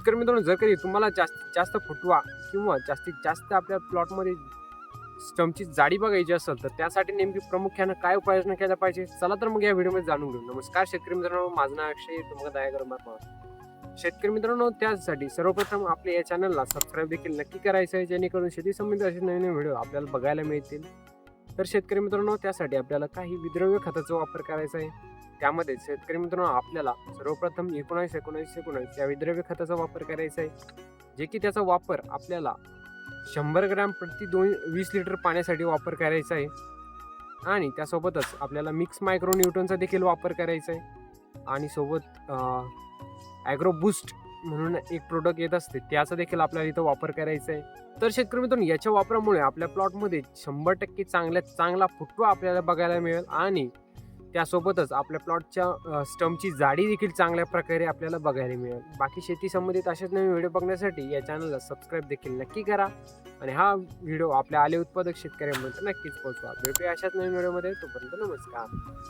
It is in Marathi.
शेतकरी मित्रांनो जर कधी तुम्हाला जास्तीत जास्त फुटवा किंवा जास्तीत जास्त आपल्या प्लॉटमध्ये स्टमची जाडी बघायची असेल तर त्यासाठी नेमकी प्रामुख्यानं काय उपाययोजना केल्या पाहिजे? चला तर मग या व्हिडिओमध्ये जाणून घेऊ. नमस्कार शेतकरी मित्रांनो माझं नाव अक्षय तुम्हाला दया मार्मा शेतकरी मित्रांनो त्यासाठी सर्वप्रथम आपल्या या चॅनलला सबस्क्राईब देखील नक्की करायचं आहे जेणेकरून शेती संबंधित असे नवीन नवीन व्हिडिओ आपल्याला बघायला मिळतील. तर शेतकरी मित्रांनो त्यासाठी आपल्याला काही विद्रव्य खताचा वापर करायचा आहे. त्यामध्ये शेतकरी मित्रांनो आपल्याला सर्वप्रथम एकोणावीस एकोणावीस एकोणावीस या विद्रव्य खताचा वापर करायचा आहे. जे की त्याचा वापर आपल्याला शंभर ग्रॅम प्रति दोन वीस लिटर पाण्यासाठी वापर करायचा आहे. आणि त्यासोबतच आपल्याला मिक्स मायक्रो न्यूटनचा देखील वापर करायचा आहे. आणि सोबत ॲग्रो बूस्ट म्हणून एक प्रोडक्ट येत असते त्याचा देखील आपल्याला इथं वापर करायचा आहे. तर शेतकरी मित्रांनो याच्या वापरामुळे आपल्या प्लॉटमध्ये शंभर टक्के चांगल्यात चांगला फुटवा आपल्याला बघायला मिळेल आणि त्यासोबतच आपल्या प्लॉटच्या स्टमची जाडी देखील चांगल्या प्रकारे आपल्याला बघायला मिळेल. बाकी शेती संबंधित असेच नवीन व्हिडिओ बघण्यासाठी या चॅनलला सबस्क्राईब देखील नक्की करा आणि हा व्हिडिओ आपल्या आले उत्पादक शेतकऱ्यांमध्ये नक्कीच पोहोचवा. भेटूया अशाच नवीन व्हिडिओमध्ये तोपर्यंत नमस्कार.